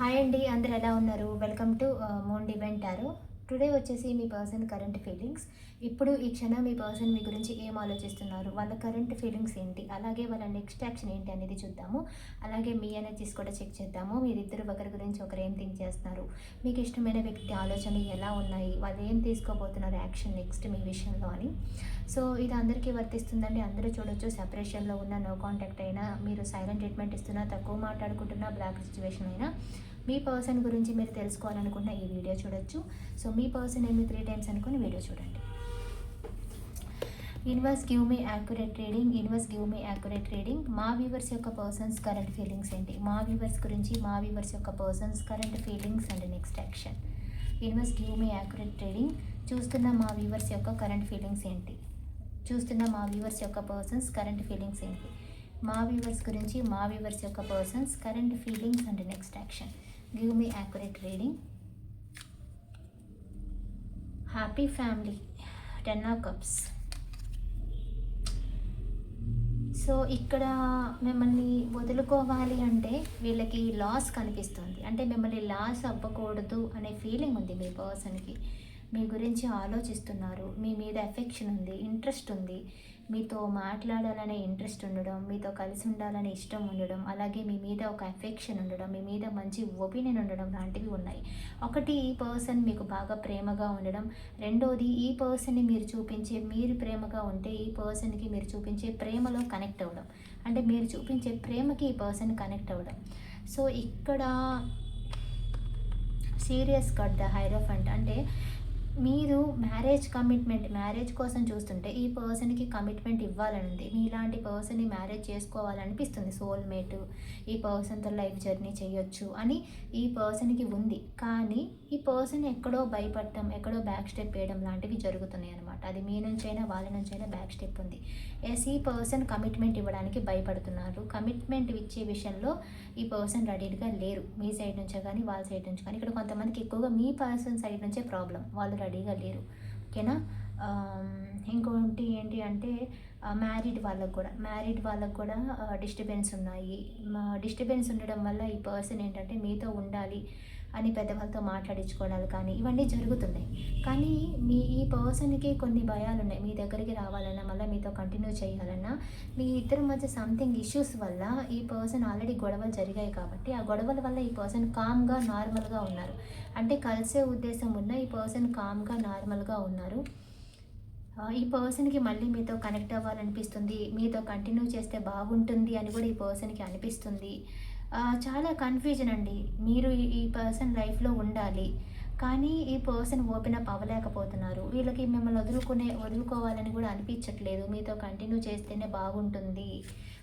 Hi అండి అందరు ఎలా ఉన్నారు? వెల్కమ్ టు మోండి వెంటారు టుడే వచ్చేసి మీ పర్సన్ కరెంట్ ఫీలింగ్స్ ఇప్పుడు ఈ క్షణం మీ పర్సన్ మీ గురించి ఏం ఆలోచిస్తున్నారు? వాళ్ళ కరెంట్ ఫీలింగ్స్ ఏంటి? అలాగే వాళ్ళ నెక్స్ట్ యాక్షన్ ఏంటి అనేది చూద్దాము. అలాగే మీ ఎనర్జీస్ కూడా చెక్ చేద్దాము. మీరిద్దరు ఒకరి గురించి ఒకరు ఏం థింక్ చేస్తున్నారు? మీకు ఇష్టమైన వ్యక్తి ఆలోచనలు ఎలా ఉన్నాయి? వాళ్ళు ఏం తీసుకోబోతున్నారు యాక్షన్ నెక్స్ట్ మీ విషయంలో అని. సో ఇది అందరికీ వర్తిస్తుందండి. అందరూ చూడొచ్చు. సెపరేషన్లో ఉన్న నో కాంటాక్ట్ అయినా మీరు సైలెంట్ ట్రీట్మెంట్ ఇస్తున్నా తక్కువ మాట్లాడుకుంటున్నా బ్లాక్ సిచ్యువేషన్ అయినా మీ పర్సన్ గురించి మీరు తెలుసుకోవాలనుకున్న ఈ వీడియో చూడొచ్చు. సో మీ పర్సన్ ఏమి త్రీ టైమ్స్ అనుకుని వీడియో చూడండి. Universe give me accurate reading universe give me accurate reading మా వ్యూవర్స్ యొక్క పర్సన్స్ కరెంట్ ఫీలింగ్స్ ఏంటి? మా వ్యూవర్స్ గురించి మా వ్యూవర్స్ యొక్క persons current feelings and next action universe give me accurate reading చూస్తున్న మా వ్యూవర్స్ యొక్క కరెంట్ ఫీలింగ్స్ ఏంటి? చూస్తున్న మా వ్యూవర్స్ యొక్క పర్సన్స్ కరెంట్ ఫీలింగ్స్ ఏంటి? మా వ్యూవర్స్ గురించి మా వ్యూవర్స్ యొక్క persons current feelings and next action give me accurate reading happy family ten of cups so ఇక్కడ మిమ్మల్ని వదులుకోవాలి అంటే వీళ్ళకి లాస్ కనిపిస్తుంది. అంటే మిమ్మల్ని లాస్ అవ్వకూడదు అనే ఫీలింగ్ ఉంది మీ పర్సన్కి మీ గురించి ఆలోచిస్తున్నారు. మీ మీద ఎఫెక్షన్ ఉంది ఇంట్రెస్ట్ ఉంది. మీతో మాట్లాడాలనే ఇంట్రెస్ట్ ఉండడం మీతో కలిసి ఉండాలనే ఇష్టం ఉండడం అలాగే మీ మీద ఒక ఎఫెక్షన్ ఉండడం మీ మీద మంచి ఒపీనియన్ ఉండడం లాంటివి ఉన్నాయి. ఒకటి ఈ పర్సన్ మీకు బాగా ప్రేమగా ఉండడం. రెండోది ఈ పర్సన్ని మీరు చూపించే మీరు ప్రేమగా ఉంటే ఈ పర్సన్కి మీరు చూపించే ప్రేమలో కనెక్ట్ అవ్వడం. అంటే మీరు చూపించే ప్రేమకి ఈ పర్సన్ కనెక్ట్ అవ్వడం. సో ఇక్కడ సీరియస్ కట్ ద హైరోఫంట్ అంటే మీరు మ్యారేజ్ కమిట్మెంట్ మ్యారేజ్ కోసం చూస్తుంటే ఈ పర్సన్కి కమిట్మెంట్ ఇవ్వాలని ఉంది మీలాంటి పర్సన్ని మ్యారేజ్ చేసుకోవాలనిపిస్తుంది. సోల్మేట్ ఈ పర్సన్తో లైఫ్ జర్నీ చేయొచ్చు అని ఈ పర్సన్కి ఉంది. కానీ ఈ పర్సన్ ఎక్కడో భయపడటం ఎక్కడో బ్యాక్ స్టెప్ వేయడం లాంటివి జరుగుతున్నాయి అనమాట అది మీ నుంచైనా వాళ్ళ నుంచైనా బ్యాక్ స్టెప్ ఉంది. ఎస్ ఈ పర్సన్ కమిట్మెంట్ ఇవ్వడానికి భయపడుతున్నారు. కమిట్మెంట్ ఇచ్చే విషయంలో ఈ పర్సన్ రెడీగా లేరు. మీ సైడ్ నుంచే కానీ వాళ్ళ సైడ్ నుంచి కానీ ఇక్కడ కొంతమందికి ఎక్కువగా మీ పర్సన్ సైడ్ నుంచే ప్రాబ్లం వాళ్ళు రెడీగా లేరు ఓకేనా ఇంకోటి ఏంటి అంటే మ్యారీడ్ వాళ్ళకు కూడా. మ్యారీడ్ వాళ్ళకు కూడా డిస్టర్బెన్స్ ఉన్నాయి. డిస్టర్బెన్స్ ఉండడం వల్ల ఈ పర్సన్ ఏంటంటే మీతో ఉండాలి. అని పెద్దవాళ్ళతో మాట్లాడించుకోవడాలు కానీ ఇవన్నీ జరుగుతున్నాయి. కానీ మీ ఈ పర్సన్కి కొన్ని భయాలు ఉన్నాయి మీ దగ్గరికి రావాలన్నా మళ్ళీ మీతో కంటిన్యూ చేయాలన్నా మీ ఇద్దరి మధ్య సంథింగ్ ఇష్యూస్ వల్ల ఈ పర్సన్ ఆల్రెడీ గొడవలు జరిగాయి కాబట్టి ఆ గొడవల వల్ల ఈ పర్సన్ కామ్గా నార్మల్గా ఉన్నారు. అంటే కలిసే ఉద్దేశం ఉన్న ఈ పర్సన్ కామ్గా నార్మల్గా ఉన్నారు. ఈ పర్సన్కి మళ్ళీ మీతో కనెక్ట్ అవ్వాలనిపిస్తుంది. మీతో కంటిన్యూ చేస్తే బాగుంటుంది అని కూడా ఈ పర్సన్కి అనిపిస్తుంది. చాలా కన్ఫ్యూజన్ అండి. మీరు ఈ పర్సన్ లైఫ్లో ఉండాలి. కానీ ఈ పర్సన్ ఓపెన్ అప్ అవ్వలేకపోతున్నారు. వీళ్ళకి మిమ్మల్ని వదులుకునే వదులుకోవాలని కూడా అనిపించట్లేదు. మీతో కంటిన్యూ చేస్తేనే బాగుంటుంది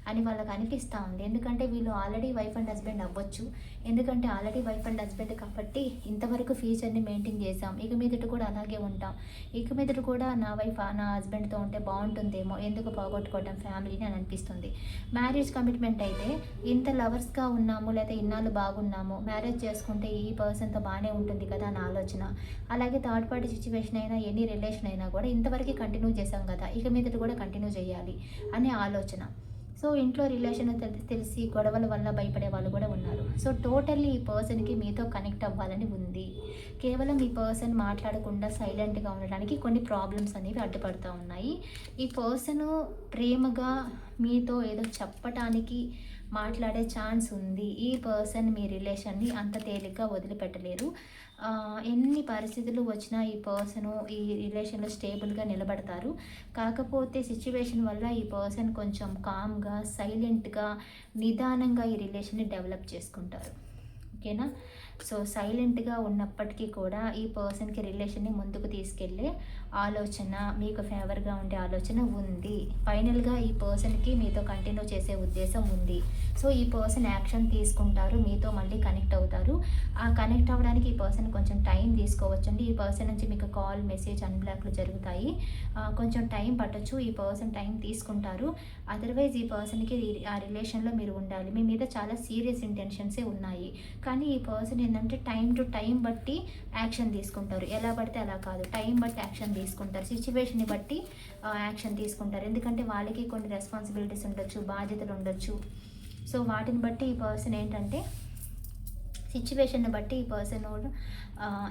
అని వాళ్ళకి అనిపిస్తూ ఉంది. ఎందుకంటే వీళ్ళు ఆల్రెడీ వైఫ్ అండ్ హస్బెండ్ అవ్వచ్చు. ఎందుకంటే ఆల్రెడీ వైఫ్ అండ్ హస్బెండ్ కాబట్టి ఇంతవరకు ఫ్యూచర్ని మెయింటైన్ చేసాం ఇక మీదట కూడా అలాగే ఉంటాం. ఇక మీదట కూడా నా వైఫ్ నా హస్బెండ్తో ఉంటే బాగుంటుందేమో ఎందుకు పోగొట్టుకోవడం ఫ్యామిలీని అని అనిపిస్తుంది. మ్యారేజ్ కమిట్మెంట్ అయితే ఇంత లవర్స్గా ఉన్నాము లేదా ఇన్నాళ్ళు బాగున్నాము మ్యారేజ్ చేసుకుంటే ఈ పర్సన్తో బాగానే ఉంటుంది కదా నా ఆలోచన. అలాగే థర్డ్ పార్టీ సిచ్యువేషన్ అయినా ఎనీ రిలేషన్ అయినా కూడా ఇంతవరకు కంటిన్యూ చేశాం కదా ఇక మీదట కూడా కంటిన్యూ చేయాలి అనే ఆలోచన. సో ఇంట్లో రిలేషన్ తెలిసి గొడవల వల్ల భయపడే వాళ్ళు కూడా ఉన్నారు. సో టోటల్లీ ఈ పర్సన్కి మీతో కనెక్ట్ అవ్వాలని ఉంది. కేవలం ఈ పర్సన్ మాట్లాడకుండా సైలెంట్గా ఉండడానికి కొన్ని ప్రాబ్లమ్స్ అనేవి అడ్డుపడుతూ ఉన్నాయి. ఈ పర్సన్ ప్రేమగా మీతో ఏదో చెప్పటానికి మాట్లాడే ఛాన్స్ ఉంది. ఈ పర్సన్ మీ రిలేషన్ని అంత తేలిగ్గా వదిలిపెట్టలేరు. ఎన్ని పరిస్థితులు వచ్చినా ఈ పర్సన్ ఈ రిలేషన్లో స్టేబుల్గా నిలబడతారు. కాకపోతే సిచ్యువేషన్ వల్ల ఈ పర్సన్ కొంచెం కామ్గా సైలెంట్గా నిదానంగా ఈ రిలేషన్ని డెవలప్ చేసుకుంటారు. ఓకేనా? సో సైలెంట్గా ఉన్నప్పటికీ కూడా ఈ పర్సన్కి రిలేషన్ని ముందుకు తీసుకెళ్ళే ఆలోచన మీకు ఫేవర్గా ఉండే ఆలోచన ఉంది. ఫైనల్గా ఈ పర్సన్కి మీతో కంటిన్యూ చేసే ఉద్దేశం ఉంది. సో ఈ పర్సన్ యాక్షన్ తీసుకుంటారు మీతో మళ్ళీ కనెక్ట్ అవుతారు. ఆ కనెక్ట్ అవ్వడానికి ఈ పర్సన్ కొంచెం టైం తీసుకోవచ్చండి. ఈ పర్సన్ నుంచి మీకు కాల్ మెసేజ్ అన్బ్లాక్లు జరుగుతాయి. కొంచెం టైం పట్టచ్చు ఈ పర్సన్ టైం తీసుకుంటారు. అదర్వైజ్ ఈ పర్సన్కి ఆ రిలేషన్లో మీరు ఉండాలి. మీ మీద చాలా సీరియస్ ఇంటెన్షన్సే ఉన్నాయి. కానీ ఈ పర్సన్ ఏంటంటే టైం టు టైం బట్టి యాక్షన్ తీసుకుంటారు. ఎలా పడితే అలా కాదు. టైం బట్టి యాక్షన్ తీసుకుంటారు తీసుకుంటారు. సిచ్యువేషన్ని బట్టి యాక్షన్ తీసుకుంటారు. ఎందుకంటే వాళ్ళకి కొన్ని రెస్పాన్సిబిలిటీస్ ఉండొచ్చు బాధ్యతలు ఉండొచ్చు. సో వాటిని బట్టి ఈ పర్సన్ ఏంటంటే సిచ్యువేషన్ని బట్టి ఈ పర్సన్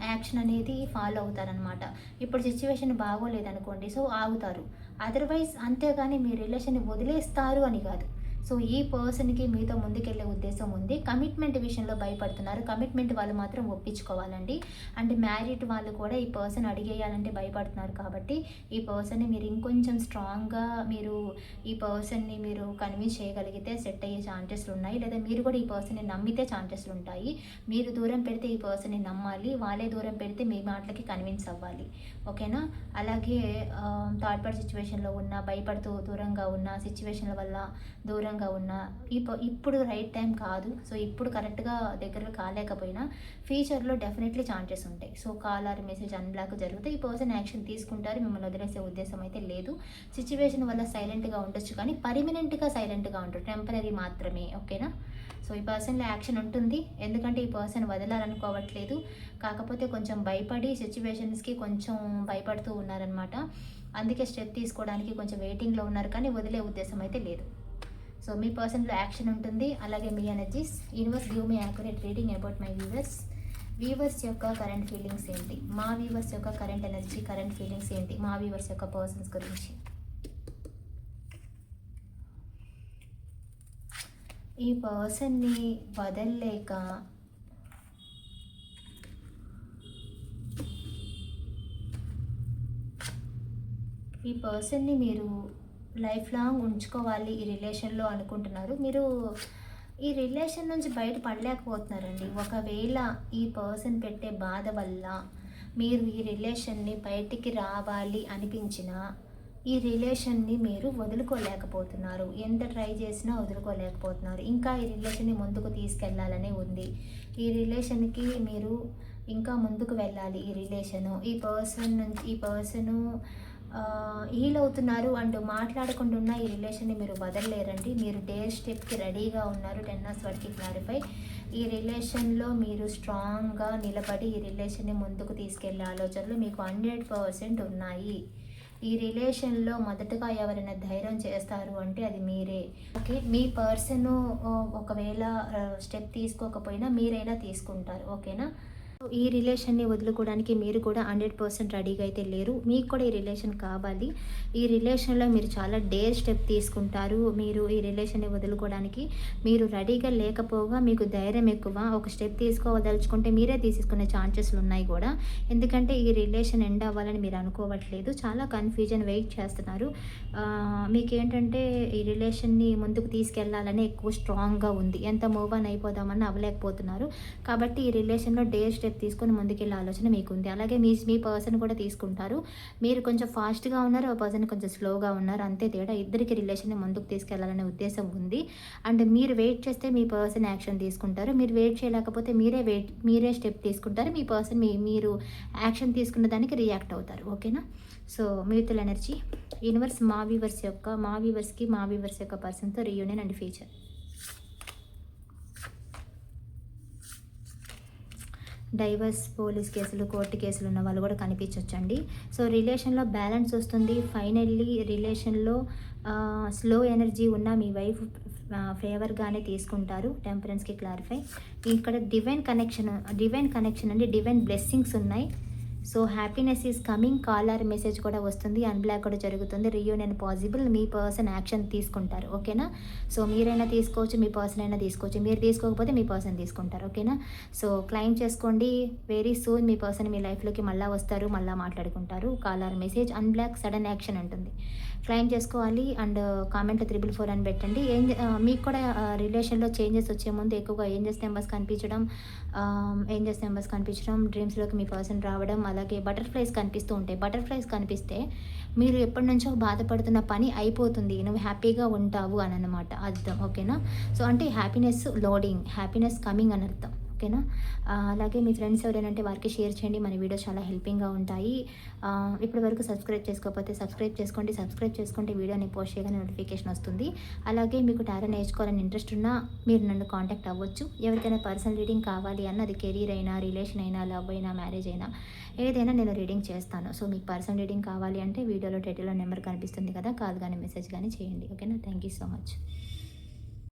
యాక్షన్ అనేది ఫాలో అవుతారనమాట ఇప్పుడు సిచ్యువేషన్ బాగోలేదనుకోండి సో ఆగుతారు. అదర్వైజ్ అంతేగాని మీ రిలేషన్ వదిలేస్తారు అని కాదు. సో ఈ పర్సన్కి మీతో ముందుకెళ్ళే ఉద్దేశం ఉంది. కమిట్మెంట్ విషయంలో భయపడుతున్నారు. కమిట్మెంట్ వాళ్ళు మాత్రం ఒప్పించుకోవాలండి. అండ్ మ్యారీడ్ వాళ్ళు కూడా ఈ పర్సన్ అడిగేయాలంటే భయపడుతున్నారు కాబట్టి ఈ పర్సన్ని మీరు ఇంకొంచెం స్ట్రాంగ్గా మీరు ఈ పర్సన్ని మీరు కన్విన్స్ చేయగలిగితే సెట్ అయ్యే ఛాన్సెస్లు ఉన్నాయి. లేదా మీరు కూడా ఈ పర్సన్ని నమ్మితే ఛాన్సెస్లు ఉంటాయి. మీరు దూరం పెడితే ఈ పర్సన్ని నమ్మాలి. వాళ్ళే దూరం పెడితే మీ మాటలకి కన్విన్స్ అవ్వాలి. ఓకేనా? అలాగే థర్డ్ పార్టీ సిచ్యువేషన్లో ఉన్న భయపడుతూ దూరంగా ఉన్న సిచ్యువేషన్ల వల్ల దూరంగా దూరంగా ఉన్నా ఇప్పుడు రైట్ టైం కాదు. సో ఇప్పుడు కరెక్ట్గా దగ్గర కాలేకపోయినా ఫ్యూచర్లో డెఫినెట్లీ ఛాన్సెస్ ఉంటాయి. So call or message unblock జరిగితే ఈ పర్సన్ యాక్షన్ తీసుకుంటారు. మిమ్మల్ని వదిలేసే ఉద్దేశం అయితే లేదు. సిచ్యువేషన్ వల్ల సైలెంట్గా ఉండొచ్చు కానీ పర్మనెంట్గా సైలెంట్గా ఉంటారు టెంపరీ మాత్రమే. ఓకేనా? సో ఈ పర్సన్లో యాక్షన్ ఉంటుంది. ఎందుకంటే ఈ పర్సన్ వదలాలనుకోవట్లేదు. కాకపోతే కొంచెం భయపడి సిచ్యువేషన్స్కి కొంచెం భయపడుతూ ఉన్నారనమాట అందుకే స్టెప్ తీసుకోవడానికి కొంచెం వెయిటింగ్లో ఉన్నారు కానీ వదిలే ఉద్దేశం అయితే లేదు. సో మీ పర్సన్లో యాక్షన్ ఉంటుంది. అలాగే మీ energies. Universe give me accurate reading about my viewers viewers యొక్క కరెంట్ ఫీలింగ్స్ ఏంటి? మా వీవర్స్ యొక్క కరెంట్ ఎనర్జీ కరెంట్ ఫీలింగ్స్ ఏంటి? మా వీవర్స్ యొక్క పర్సన్స్ గురించి. ఈ పర్సన్ని వదల్లేక ఈ పర్సన్ని మీరు లైఫ్ లాంగ్ ఉంచుకోవాలి ఈ రిలేషన్లో అనుకుంటున్నారు. మీరు ఈ రిలేషన్ నుంచి బయట పడలేకపోతున్నారండి ఒకవేళ ఈ పర్సన్ పెట్టే బాధ వల్ల మీరు ఈ రిలేషన్ని బయటికి రావాలి అనిపించినా ఈ రిలేషన్ని మీరు వదులుకోలేకపోతున్నారు. ఎంత ట్రై చేసినా వదులుకోలేకపోతున్నారు. ఇంకా ఈ రిలేషన్ని ముందుకు తీసుకెళ్ళాలనే ఉంది. ఈ రిలేషన్కి మీరు ఇంకా ముందుకు వెళ్ళాలి ఈ రిలేషను ఈ పర్సన్ నుంచి ఈ పర్సను హీల్ అవుతున్నారు అండ్ మాట్లాడకుండా ఈ రిలేషన్ని మీరు వదలలేరండి. మీరు డే స్టెప్కి రెడీగా ఉన్నారు. టెన్ అవర్స్ వరకు క్లారిఫై ఈ రిలేషన్లో మీరు స్ట్రాంగ్గా నిలబడి ఈ రిలేషన్ని ముందుకు తీసుకెళ్ళే ఆలోచనలు మీకు హండ్రెడ్ పర్సెంట్ ఉన్నాయి. ఈ రిలేషన్లో మొదటగా ఎవరైనా ధైర్యం చేస్తారు అంటే అది మీరే. ఓకే మీ పర్సన్ ఒకవేళ స్టెప్ తీసుకోకపోయినా మీరైనా తీసుకుంటారు. ఓకేనా ఈ రిలేషన్ని వదులుకోవడానికి మీరు కూడా హండ్రెడ్ పర్సెంట్ రెడీగా అయితే లేరు. మీకు కూడా ఈ రిలేషన్ కావాలి. ఈ రిలేషన్లో మీరు చాలా డేర్ స్టెప్ తీసుకుంటారు. మీరు ఈ రిలేషన్ని వదులుకోవడానికి మీరు రెడీగా లేకపోగా మీకు ధైర్యం ఎక్కువ ఒక స్టెప్ తీసుకోవదలుచుకుంటే మీరే తీసుకునే ఛాన్సెస్లు ఉన్నాయి కూడా. ఎందుకంటే ఈ రిలేషన్ ఎండ్ అవ్వాలని మీరు అనుకోవట్లేదు. చాలా కన్ఫ్యూజన్ వెయిట్ చేస్తున్నారు. మీకేంటంటే ఈ రిలేషన్ని ముందుకు తీసుకెళ్ళాలని ఎక్కువ స్ట్రాంగ్గా ఉంది. ఎంత మూవ్ ఆన్ అయిపోదామని అవ్వలేకపోతున్నారు. కాబట్టి ఈ రిలేషన్లో డేర్ స్టెప్ స్టెప్ తీసుకొని ముందుకెళ్ళే ఆలోచన మీకు ఉంది అలాగే మీ మీ పర్సన్ కూడా తీసుకుంటారు. మీరు కొంచెం ఫాస్ట్గా ఉన్నారు ఆ పర్సన్ కొంచెం స్లోగా ఉన్నారు. అంతే తేడా ఇద్దరికి రిలేషన్ని ముందుకు తీసుకెళ్ళాలనే ఉద్దేశం ఉంది. అండ్ మీరు వెయిట్ చేస్తే మీ పర్సన్ యాక్షన్ తీసుకుంటారు. మీరు వెయిట్ చేయలేకపోతే మీరే వెయిట్ మీరే స్టెప్ తీసుకుంటారు. మీ పర్సన్ మీ మీరు యాక్షన్ తీసుకున్న దానికి రియాక్ట్ అవుతారు. ఓకేనా సో మ్యూతుల్ ఎనర్జీ యూనివర్స్ మా వీవర్స్ యొక్క మా వీవర్స్కి మా వీవర్స్ యొక్క పర్సన్తో reunion and future divorce police కేసులు కోర్టు కేసులు ఉన్న వాళ్ళు కూడా కనిపించవచ్చండి సో రిలేషన్లో బ్యాలెన్స్ వస్తుంది. ఫైనల్లీ రిలేషన్లో స్లో ఎనర్జీ ఉన్న మీ వైఫ్ ఫేవర్గానే తీసుకుంటారు. టెంపరెన్స్కి క్లారిఫై. ఇక్కడ డివైన్ కనెక్షన్ డివైన్ కనెక్షన్ అండి. డివైన్ బ్లెస్సింగ్స్ ఉన్నాయి. So happiness is coming. Call or message కూడా వస్తుంది. అన్బ్లాక్ కూడా జరుగుతుంది. Reunion possible. మీ పర్సన్ యాక్షన్ తీసుకుంటారు. ఓకేనా? సో మీరైనా తీసుకోవచ్చు మీ పర్సన్ అయినా తీసుకోవచ్చు. మీరు తీసుకోకపోతే మీ పర్సన్ తీసుకుంటారు. ఓకేనా? సో క్లైమ్ చేసుకోండి. వెరీ సూన్ మీ పర్సన్ మీ లైఫ్లోకి మళ్ళీ వస్తారు మళ్ళీ మాట్లాడుకుంటారు. Call or message unblock sudden action ఉంటుంది. క్లైమ్ చేసుకోవాలి అండ్ కామెంట్ త్రిబుల్ ఫోర్ అని పెట్టండి. ఏం మీకు కూడా రిలేషన్లో చేంజెస్ వచ్చే ముందు ఎక్కువగా ఏంజెస్ నెంబర్స్ కనిపించడం ఏంజెస్ నెంబర్స్ కనిపించడం డ్రీమ్స్లోకి మీ పర్సన్ రావడం అలాగే బటర్ఫ్లైస్ కనిపిస్తూ ఉంటాయి. బటర్ఫ్లైస్ కనిపిస్తే మీరు ఎప్పటి నుంచో బాధపడుతున్న పని అయిపోతుంది. నువ్వు హ్యాపీగా ఉంటావు అని అనమాట అర్థం. ఓకేనా? సో అంటే హ్యాపీనెస్ లోడింగ్. హ్యాపీనెస్ కమింగ్ అని అర్థం. ఓకేనా? అలాగే మీ ఫ్రెండ్స్ ఎవరైనా వారికి షేర్ చేయండి. మన వీడియోస్ చాలా హెల్పింగ్గా ఉంటాయి. ఇప్పటి వరకు సబ్స్క్రైబ్ చేసుకోకపోతే సబ్స్క్రైబ్ చేసుకోండి. సబ్స్క్రైబ్ చేసుకుంటే వీడియోని పోస్ట్ చేయగానే నోటిఫికేషన్ వస్తుంది. అలాగే మీకు టారో నేర్చుకోవాలని ఇంట్రెస్ట్ ఉన్నా మీరు నన్ను కాంటాక్ట్ అవ్వచ్చు. ఎవరికైనా పర్సనల్ రీడింగ్ కావాలి అన్న అది కెరీర్ అయినా రిలేషన్ అయినా లవ్ అయినా మ్యారేజ్ అయినా ఏదైనా నేను రీడింగ్ చేస్తాను. సో మీకు పర్సనల్ రీడింగ్ కావాలి అంటే వీడియోలో టైటిల్లో నెంబర్ కనిపిస్తుంది కదా కాల్ కానీ మెసేజ్ కానీ చేయండి. ఓకేనా? Thank you so much.